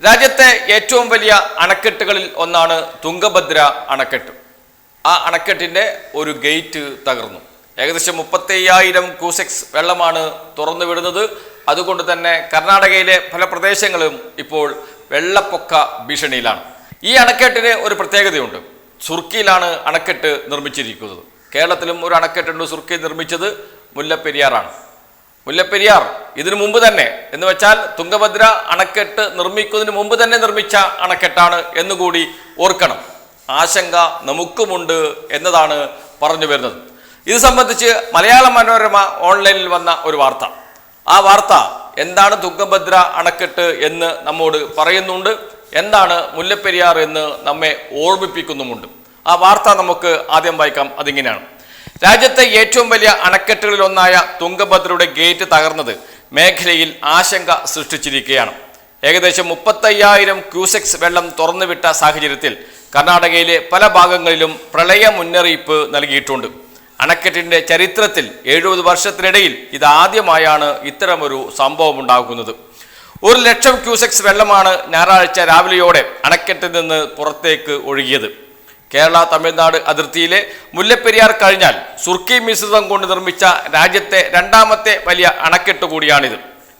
രാജ്യത്തെ ഏറ്റവും വലിയ അണക്കെട്ടുകളിൽ ഒന്നാണ് തുങ്കഭദ്ര അണക്കെട്ട്. ആ അണക്കെട്ടിന്റെ ഒരു ഗേറ്റ് തകർന്നു. ഏകദേശം മുപ്പത്തയ്യായിരം ക്യൂസെക്സ് വെള്ളമാണ് തുറന്നു വിടുന്നത് അതുകൊണ്ട് തന്നെ കർണാടകയിലെ പല പ്രദേശങ്ങളും ഇപ്പോൾ വെള്ളപ്പൊക്ക ഭീഷണിയിലാണ്. ഈ അണക്കെട്ടിന് ഒരു പ്രത്യേകതയുണ്ട്. സുർക്കിയിലാണ് അണക്കെട്ട് നിർമ്മിച്ചിരിക്കുന്നത്. കേരളത്തിലും ഒരു അണക്കെട്ടുണ്ട് സുർക്കി നിർമ്മിച്ചത് മുല്ലപ്പെരിയാറാണ്. മുല്ലപ്പെരിയാർ ഇതിനു മുമ്പ് തന്നെ എന്ന് വെച്ചാൽ തുങ്കഭദ്ര അണക്കെട്ട് നിർമ്മിക്കുന്നതിന് മുമ്പ് തന്നെ നിർമ്മിച്ച അണക്കെട്ടാണ് എന്നുകൂടി ഓർക്കണം. ആശങ്ക നമുക്കുമുണ്ട് എന്നതാണ് പറഞ്ഞു വരുന്നത്. ഇത് സംബന്ധിച്ച് മലയാള മനോരമ ഓൺലൈനിൽ വന്ന ഒരു വാർത്ത. ആ വാർത്ത എന്താണ് തുങ്കഭദ്ര അണക്കെട്ട് എന്ന് നമ്മോട് പറയുന്നുണ്ട്. എന്താണ് മുല്ലപ്പെരിയാർ എന്ന് നമ്മെ ഓർമ്മിപ്പിക്കുന്നുമുണ്ട്. ആ വാർത്ത നമുക്ക് ആദ്യം വായിക്കാം. അതിങ്ങനെയാണ്. രാജ്യത്തെ ഏറ്റവും വലിയ അണക്കെട്ടുകളിൽ തുങ്കഭദ്രയുടെ ഗേറ്റ് തകർന്നത് മേഖലയിൽ ആശങ്ക സൃഷ്ടിച്ചിരിക്കുകയാണ്. ഏകദേശം മുപ്പത്തയ്യായിരം ക്യൂസെക്സ് വെള്ളം തുറന്നുവിട്ട സാഹചര്യത്തിൽ കർണാടകയിലെ പല ഭാഗങ്ങളിലും പ്രളയ മുന്നറിയിപ്പ് നൽകിയിട്ടുണ്ട്. അണക്കെട്ടിന്റെ ചരിത്രത്തിൽ എഴുപത് വർഷത്തിനിടയിൽ ഇതാദ്യമായാണ് ഇത്തരമൊരു സംഭവം ഉണ്ടാകുന്നത്. ഒരു ലക്ഷം ക്യൂസെക്സ് വെള്ളമാണ് ഞായറാഴ്ച രാവിലെയോടെ അണക്കെട്ടിൽ നിന്ന് പുറത്തേക്ക് ഒഴുകിയത്. കേരള തമിഴ്നാട് അതിർത്തിയിലെ മുല്ലപ്പെരിയാർ കഴിഞ്ഞാൽ സുർക്കി മിശ്രിതം കൊണ്ട് നിർമ്മിച്ച രാജ്യത്തെ രണ്ടാമത്തെ വലിയ അണക്കെട്ട് കൂടിയാണിത്.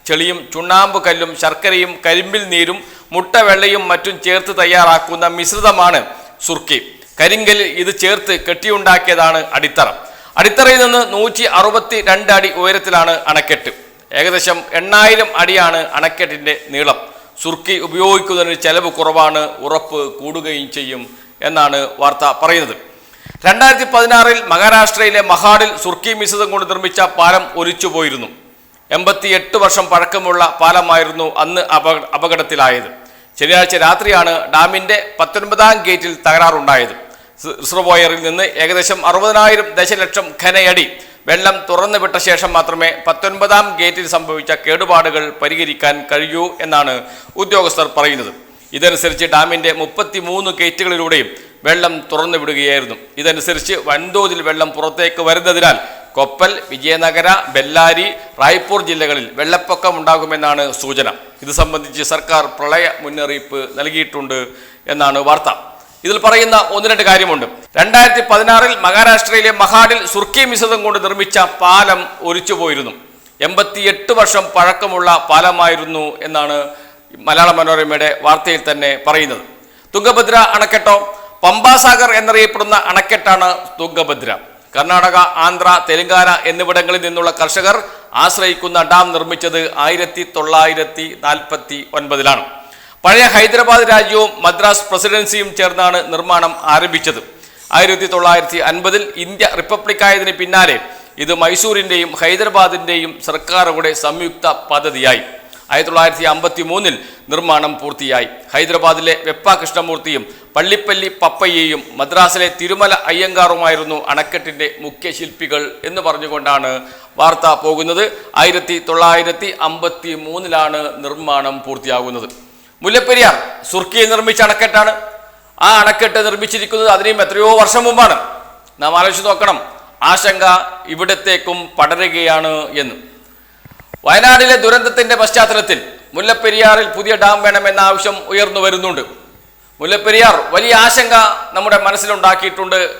ചെളിയും ചുണ്ണാമ്പ് കല്ലും ശർക്കരയും കരിമ്പിൽ നീരും മുട്ടവെള്ളയും മറ്റും ചേർത്ത് തയ്യാറാക്കുന്ന മിശ്രിതമാണ് സുർക്കി. കരിങ്കലിൽ ഇത് ചേർത്ത് കെട്ടിയുണ്ടാക്കിയതാണ് അടിത്തറ. അടിത്തറയിൽ നിന്ന് നൂറ്റി അറുപത്തി രണ്ട് അടി ഉയരത്തിലാണ് അണക്കെട്ട്. ഏകദേശം എണ്ണായിരം അടിയാണ് അണക്കെട്ടിന്റെ നീളം. സുർക്കി ഉപയോഗിക്കുന്നതിന് ചെലവ് കുറവാണ് ഉറപ്പ് കൂടുകയും ചെയ്യും. എന്നാണ് വാർത്ത പറയുന്നത്. രണ്ടായിരത്തി പതിനാറിൽ മഹാരാഷ്ട്രയിലെ മഹാഡിൽ സുർക്കി മിശ്രിതം കൊണ്ട് നിർമ്മിച്ച പാലം ഒലിച്ചു പോയിരുന്നു എൺപത്തിയെട്ട് വർഷം പഴക്കമുള്ള പാലമായിരുന്നു അന്ന് അപക അപകടത്തിലായത്. ശനിയാഴ്ച രാത്രിയാണ് ഡാമിന്റെ പത്തൊൻപതാം ഗേറ്റിൽ തകരാറുണ്ടായത്. റിസർവോയറിൽ നിന്ന് ഏകദേശം അറുപതിനായിരം ദശലക്ഷം ഖനയടി വെള്ളം തുറന്നു വിട്ട ശേഷം മാത്രമേ പത്തൊൻപതാം ഗേറ്റിൽ സംഭവിച്ച കേടുപാടുകൾ പരിഹരിക്കാൻ കഴിയൂ എന്നാണ് ഉദ്യോഗസ്ഥർ പറയുന്നത്. ഇതനുസരിച്ച് ഡാമിന്റെ മുപ്പത്തി മൂന്ന് ഗേറ്റുകളിലൂടെയും വെള്ളം തുറന്നു വിടുകയായിരുന്നു. ഇതനുസരിച്ച് വൻതോതിൽ വെള്ളം പുറത്തേക്ക് വരുന്നതിനാൽ കൊപ്പൽ വിജയനഗര ബെല്ലാരി റായ്പൂർ ജില്ലകളിൽ വെള്ളപ്പൊക്കം ഉണ്ടാകുമെന്നാണ് സൂചന. ഇത് സംബന്ധിച്ച് സർക്കാർ പ്രളയ മുന്നറിയിപ്പ് നൽകിയിട്ടുണ്ട് എന്നാണ് വാർത്ത. ഇതിൽ പറയുന്ന ഒന്ന് രണ്ട് കാര്യമുണ്ട്. രണ്ടായിരത്തി പതിനാറിൽ മഹാരാഷ്ട്രയിലെ മഹാഡിൽ സുർക്കി മിശ്രിതം കൊണ്ട് നിർമ്മിച്ച പാലം ഒലിച്ചു പോയിരുന്നു എൺപത്തിയെട്ട് വർഷം പഴക്കമുള്ള പാലമായിരുന്നു എന്നാണ് മലയാള മനോരമയുടെ വാർത്തയിൽ തന്നെ പറയുന്നത്. തുംഗഭദ്ര അണക്കെട്ടോ? പമ്പാസാഗർ എന്നറിയപ്പെടുന്ന അണക്കെട്ടാണ് തുംഗഭദ്ര കർണാടക ആന്ധ്ര തെലങ്കാന എന്നിവിടങ്ങളിൽ നിന്നുള്ള കർഷകർ ആശ്രയിക്കുന്ന ഡാം നിർമ്മിച്ചത് ആയിരത്തി തൊള്ളായിരത്തി നാൽപ്പത്തി ഒൻപതിലാണ് പഴയ ഹൈദരാബാദ് രാജ്യവും മദ്രാസ് പ്രസിഡൻസിയും ചേർന്നാണ് നിർമ്മാണം ആരംഭിച്ചത്. ആയിരത്തി തൊള്ളായിരത്തി അൻപതിൽ ഇന്ത്യ റിപ്പബ്ലിക്കായതിന് പിന്നാലെ ഇത് മൈസൂരിന്റെയും ഹൈദരാബാദിന്റെയും സർക്കാരുകളുടെ സംയുക്ത പദ്ധതിയായി. ആയിരത്തി തൊള്ളായിരത്തി അമ്പത്തി മൂന്നിൽ നിർമ്മാണം പൂർത്തിയായി. ഹൈദരാബാദിലെ വെപ്പ കൃഷ്ണമൂർത്തിയും പള്ളിപ്പല്ലി പപ്പയ്യയും മദ്രാസിലെ തിരുമല അയ്യങ്കാറുമായിരുന്നു അണക്കെട്ടിന്റെ മുഖ്യ ശില്പികൾ എന്ന് പറഞ്ഞുകൊണ്ടാണ് വാർത്ത പോകുന്നത്. ആയിരത്തി തൊള്ളായിരത്തി അമ്പത്തി മൂന്നിലാണ് നിർമ്മാണം പൂർത്തിയാകുന്നത്. മുല്ലപ്പെരിയാർ സുർക്കിയിൽ നിർമ്മിച്ച അണക്കെട്ടാണ്. ആ അണക്കെട്ട് നിർമ്മിച്ചിരിക്കുന്നത് അതിനെയും എത്രയോ വർഷം മുമ്പാണ്. നാം ആലോചിച്ച് നോക്കണം. ആശങ്ക ഇവിടത്തേക്കും പടരുകയാണ് എന്ന്. വയനാടിലെ ദുരന്തത്തിന്റെ പശ്ചാത്തലത്തിൽ മുല്ലപ്പെരിയാറിൽ പുതിയ ഡാം വേണമെന്ന ആവശ്യം ഉയർന്നു വരുന്നുണ്ട്. മുല്ലപ്പെരിയാർ വലിയ ആശങ്ക നമ്മുടെ മനസ്സിലുണ്ടാക്കിയിട്ടുണ്ട്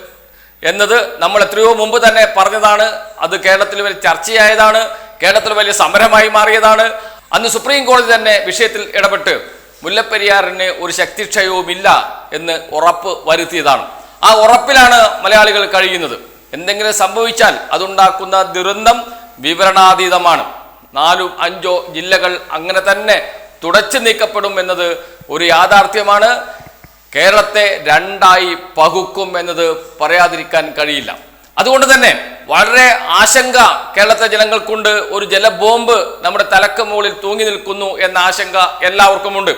എന്നത് നമ്മൾ എത്രയോ മുമ്പ് തന്നെ പറഞ്ഞതാണ്. അത് കേരളത്തിൽ വലിയ ചർച്ചയായതാണ്. കേരളത്തിൽ വലിയ സമരമായി മാറിയതാണ്. അന്ന് സുപ്രീം കോടതി തന്നെ വിഷയത്തിൽ ഇടപെട്ട് മുല്ലപ്പെരിയാറിന് ഒരു ശക്തിക്ഷയവുമില്ല എന്ന് ഉറപ്പ് വരുത്തിയതാണ്. ആ ഉറപ്പിലാണ് മലയാളികൾ കഴിയുന്നത്. എന്തെങ്കിലും സംഭവിച്ചാൽ അതുണ്ടാക്കുന്ന ദുരന്തം വിവരണാതീതമാണ്. നാലും അഞ്ചോ ജില്ലകൾ അങ്ങനെ തന്നെ തുടച്ചു നീക്കപ്പെടും എന്നത് ഒരു യാഥാർത്ഥ്യമാണ്. കേരളത്തെ രണ്ടായി പകുക്കും എന്നത് പറയാതിരിക്കാൻ കഴിയില്ല. അതുകൊണ്ട് തന്നെ വളരെ ആശങ്ക കേരളത്തിലെ ജനങ്ങൾക്കുണ്ട്. ഒരു ജലബോംബ് നമ്മുടെ തലക്ക് മുകളിൽ തൂങ്ങി നിൽക്കുന്നു എന്ന ആശങ്ക എല്ലാവർക്കുമുണ്ട്.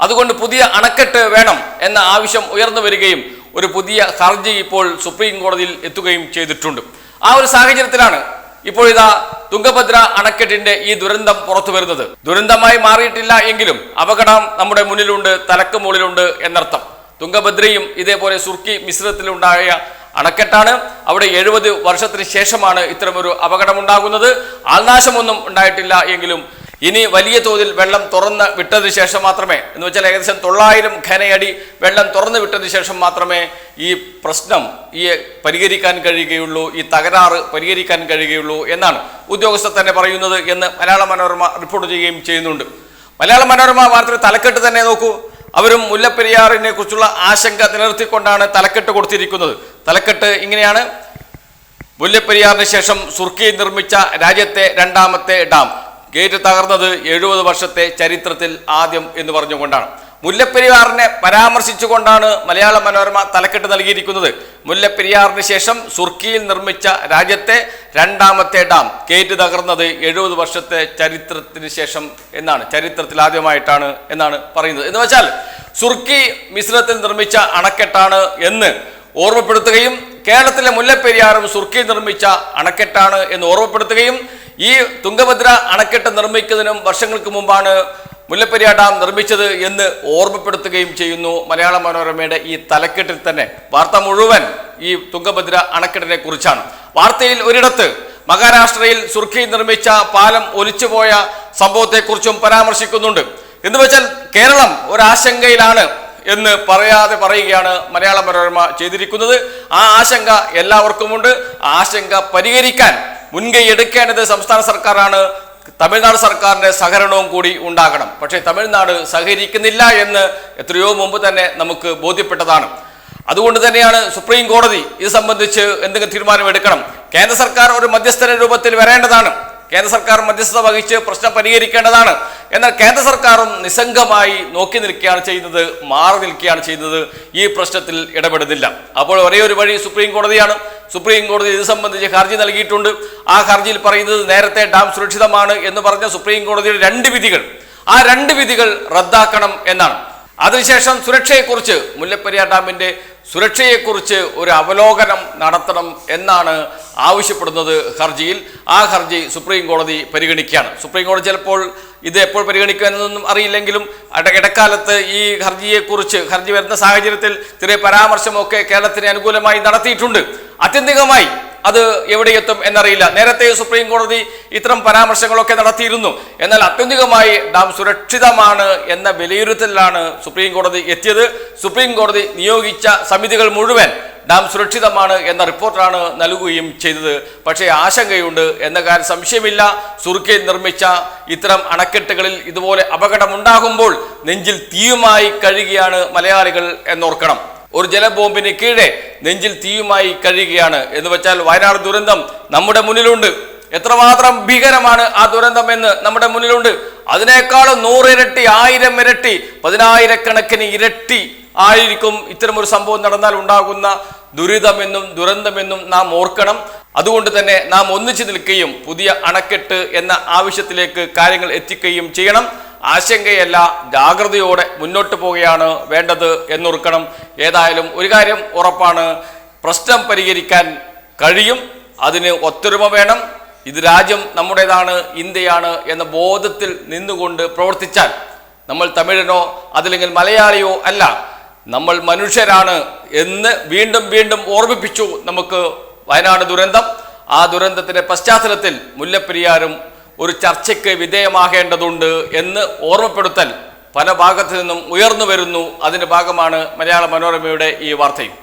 അതുകൊണ്ട് പുതിയ അണക്കെട്ട് വേണം എന്ന ആവശ്യം ഉയർന്നു വരികയും ഒരു പുതിയ ഹർജി ഇപ്പോൾ സുപ്രീം കോടതിയിൽ എത്തുകയും ചെയ്തിട്ടുണ്ട്. ആ ഒരു സാഹചര്യത്തിലാണ് ഇപ്പോൾ ഇതാ തുംഗഭദ്ര അണക്കെട്ടിന്റെ ഈ ദുരന്തം പുറത്തു വരുന്നത്. ദുരന്തമായി മാറിയിട്ടില്ല എങ്കിലും അപകടം നമ്മുടെ മുന്നിലുണ്ട് തലക്ക് മുകളിലുണ്ട് എന്നർത്ഥം. തുങ്കഭദ്രയും ഇതേപോലെ സുർക്കി മിശ്രിതത്തിലുണ്ടായ അണക്കെട്ടാണ്. അവിടെ എഴുപത് വർഷത്തിന് ശേഷമാണ് ഇത്തരമൊരു അപകടമുണ്ടാകുന്നത്. ആൾനാശമൊന്നും ഉണ്ടായിട്ടില്ല എങ്കിലും ഇനി വലിയ തോതിൽ വെള്ളം തുറന്ന് വിട്ടതിന് ശേഷം മാത്രമേ എന്ന് വെച്ചാൽ ഏകദേശം തൊള്ളായിരം ഘനയടി വെള്ളം തുറന്ന് വിട്ടതിന് ശേഷം മാത്രമേ ഈ പ്രശ്നം ഈ പരിഹരിക്കാൻ കഴിയുകയുള്ളൂ ഈ തകരാറ് പരിഹരിക്കാൻ കഴിയുകയുള്ളൂ എന്നാണ് ഉദ്യോഗസ്ഥർ തന്നെ പറയുന്നത് എന്ന് മലയാള മനോരമ റിപ്പോർട്ട് ചെയ്യുകയും ചെയ്യുന്നുണ്ട്. മലയാള മനോരമ വാർത്തയുടെ തലക്കെട്ട് തന്നെ നോക്കൂ. അവരും മുല്ലപ്പെരിയാറിനെ കുറിച്ചുള്ള ആശങ്ക നിലനിർത്തിക്കൊണ്ടാണ് തലക്കെട്ട് കൊടുത്തിരിക്കുന്നത്. തലക്കെട്ട് ഇങ്ങനെയാണ്. മുല്ലപ്പെരിയാറിന് ശേഷം സുർക്കി നിർമ്മിച്ച രാജ്യത്തെ രണ്ടാമത്തെ ഡാം. ഗേറ്റ് തകർന്നത് എഴുപത് വർഷത്തെ ചരിത്രത്തിൽ ആദ്യം എന്ന് പറഞ്ഞുകൊണ്ടാണ്. മുല്ലപ്പെരിയാറിനെ പരാമർശിച്ചുകൊണ്ടാണ് മലയാള മനോരമ തലക്കെട്ട് നൽകിയിരിക്കുന്നത്. മുല്ലപ്പെരിയാറിന് ശേഷം സുർക്കിയിൽ നിർമ്മിച്ച രാജ്യത്തെ രണ്ടാമത്തെ ഡാം കേറ്റ് തകർന്നത് എഴുപത് വർഷത്തെ ചരിത്രത്തിന് ശേഷം എന്നാണ് ചരിത്രത്തിൽ ആദ്യമായിട്ടാണ് എന്നാണ് പറയുന്നത്. എന്ന് വെച്ചാൽ സുർക്കി മിശ്രത്തിൽ നിർമ്മിച്ച അണക്കെട്ടാണ് എന്ന് ഓർമ്മപ്പെടുത്തുകയും കേരളത്തിലെ മുല്ലപ്പെരിയാറും സുർക്കി നിർമ്മിച്ച അണക്കെട്ടാണ് എന്ന് ഓർമ്മപ്പെടുത്തുകയും ഈ തുംഗഭദ്ര അണക്കെട്ട് നിർമ്മിക്കുന്നതിനും വർഷങ്ങൾക്ക് മുമ്പാണ് മുല്ലപ്പെരിയാർ ഡാം നിർമ്മിച്ചത് എന്ന് ഓർമ്മപ്പെടുത്തുകയും ചെയ്യുന്നു മലയാള മനോരമയുടെ ഈ തലക്കെട്ടിൽ തന്നെ. വാർത്ത മുഴുവൻ ഈ തുംഗഭദ്ര അണക്കെട്ടിനെ കുറിച്ചാണ്. വാർത്തയിൽ ഒരിടത്ത് മഹാരാഷ്ട്രയിൽ സുർഖി നിർമ്മിച്ച പാലം ഒലിച്ചുപോയ സംഭവത്തെക്കുറിച്ചും പരാമർശിക്കുന്നുണ്ട്. എന്ന് വെച്ചാൽ കേരളം ഒരാശങ്കയിലാണ് എന്ന് പറയാതെ പറയുകയാണ് മലയാള മനോരമ ചെയ്തിരിക്കുന്നത്. ആ ആശങ്ക എല്ലാവർക്കുമുണ്ട്. ആശങ്ക പരിഹരിക്കാൻ മുൻകൈ എടുക്കേണ്ടത് സംസ്ഥാന സർക്കാരാണ് തമിഴ്നാട് സർക്കാരിന്റെ സഹകരണവും കൂടി ഉണ്ടാകണം. പക്ഷേ തമിഴ്നാട് സഹകരിക്കുന്നില്ല എന്ന് എത്രയോ മുമ്പ് തന്നെ നമുക്ക് ബോധ്യപ്പെട്ടതാണ്. അതുകൊണ്ട് തന്നെയാണ് സുപ്രീം കോടതി ഇത് സംബന്ധിച്ച് എന്തെങ്കിലും തീരുമാനം എടുക്കണം. കേന്ദ്ര സർക്കാർ ഒരു മധ്യസ്ഥന രൂപത്തിൽ വരേണ്ടതാണ്. കേന്ദ്ര സർക്കാർ മധ്യസ്ഥത വഹിച്ച് പ്രശ്നം പരിഹരിക്കേണ്ടതാണ്. എന്നാൽ കേന്ദ്ര സർക്കാരും നിസ്സംഗമായി നോക്കി നിൽക്കുകയാണ് ചെയ്യുന്നത് മാറി നിൽക്കുകയാണ് ചെയ്യുന്നത്. ഈ പ്രശ്നത്തിൽ ഇടപെടുന്നില്ല. അപ്പോൾ ഒരേ ഒരു വഴി സുപ്രീം കോടതിയാണ്. സുപ്രീം കോടതി ഇത് സംബന്ധിച്ച് ഹർജി നൽകിയിട്ടുണ്ട്. ആ ഹർജിയിൽ പറയുന്നത് നേരത്തെ ഡാം സുരക്ഷിതമാണ് എന്ന് പറഞ്ഞ സുപ്രീം കോടതിയുടെ രണ്ട് വിധികൾ. ആ രണ്ട് വിധികൾ റദ്ദാക്കണം എന്നാണ്. അതിനുശേഷം സുരക്ഷയെക്കുറിച്ച് മുല്ലപ്പെരിയാർ ഡാമിന്റെ സുരക്ഷയെക്കുറിച്ച് ഒരു അവലോകനം നടത്തണം എന്നാണ് ആവശ്യപ്പെടുന്നത് ഹർജിയിൽ. ആ ഹർജി സുപ്രീം കോടതി പരിഗണിക്കുകയാണ്. സുപ്രീം കോടതി ചിലപ്പോൾ ഇത് എപ്പോൾ പരിഗണിക്കുമെന്നൊന്നും അറിയില്ലെങ്കിലും ഇടക്കാലത്ത് ഈ ഹർജിയെക്കുറിച്ച് ഹർജി വരുന്ന സാഹചര്യത്തിൽ ചെറിയ പരാമർശമൊക്കെ കേരളത്തിന് അനുകൂലമായി നടത്തിയിട്ടുണ്ട്. ആത്യന്തികമായി അത് എവിടെയെത്തും എന്നറിയില്ല. നേരത്തെ സുപ്രീം കോടതി ഇത്തരം പരാമർശങ്ങളൊക്കെ നടത്തിയിരുന്നു. എന്നാൽ അത്യന്തികമായി ഡാം സുരക്ഷിതമാണ് എന്ന വിലയിരുത്തലിലാണ് സുപ്രീം കോടതി എത്തിയത്. സുപ്രീം കോടതി നിയോഗിച്ച സമിതികൾ മുഴുവൻ ഡാം സുരക്ഷിതമാണ് എന്ന റിപ്പോർട്ടാണ് നൽകുകയും ചെയ്തത്. പക്ഷേ ആശങ്കയുണ്ട് എന്ന കാര്യം സംശയമില്ല. സുർക്കെ നിർമ്മിച്ച ഇത്തരം അണക്കെട്ടുകളിൽ ഇതുപോലെ അപകടമുണ്ടാകുമ്പോൾ നെഞ്ചിൽ തീയുമായി കഴുകിയാണ് മലയാളികൾ എന്നോർക്കണം. ഒരു ജലബോംബിന് കീഴെ നെഞ്ചിൽ തീയുമായി കഴിയുകയാണ്. എന്ന് വെച്ചാൽ വയനാട് ദുരന്തം നമ്മുടെ മുന്നിലുണ്ട്. എത്രമാത്രം ഭീകരമാണ് ആ ദുരന്തം എന്ന് നമ്മുടെ മുന്നിലുണ്ട്. അതിനേക്കാളും നൂറിരട്ടി ആയിരം ഇരട്ടി പതിനായിരക്കണക്കിന് ഇരട്ടി ആയിരിക്കും ഇത്തരം ഒരു സംഭവം നടന്നാൽ ഉണ്ടാകുന്ന ദുരിതമെന്നും ദുരന്തമെന്നും നാം ഓർക്കണം. അതുകൊണ്ട് തന്നെ നാം ഒന്നിച്ചു നിൽക്കുകയും പുതിയ അണക്കെട്ട് എന്ന ആവശ്യത്തിലേക്ക് കാര്യങ്ങൾ എത്തിക്കുകയും ചെയ്യണം. ആശങ്കയല്ല ജാഗ്രതയോടെ മുന്നോട്ട് പോവുകയാണ് വേണ്ടത് എന്നോർക്കണം ഏതായാലും ഒരു കാര്യം ഉറപ്പാണ് പ്രശ്നം പരിഹരിക്കാൻ കഴിയും അതിന് ഒത്തൊരുമ വേണം. ഇത് രാജ്യം നമ്മുടേതാണ് ഇന്ത്യയാണ് എന്ന ബോധത്തിൽ നിന്നുകൊണ്ട് പ്രവർത്തിച്ചാൽ നമ്മൾ തമിഴനോ അതില്ലെങ്കിൽ മലയാളിയോ അല്ല നമ്മൾ മനുഷ്യരാണ് എന്ന് വീണ്ടും വീണ്ടും ഓർമ്മിപ്പിച്ചു നമുക്ക് വയനാട് ദുരന്തം. ആ ദുരന്തത്തിന്റെ പശ്ചാത്തലത്തിൽ മുല്ലപ്പെരിയാറും ഒരു ചർച്ചയ്ക്ക് വിധേയമാകേണ്ടതുണ്ട് എന്ന് ഓർമ്മപ്പെടുത്തൽ പല ഭാഗത്തു നിന്നും ഉയർന്നു വരുന്നു. അതിന്റെ ഭാഗമാണ് മലയാള മനോരമയുടെ ഈ വാർത്തയും.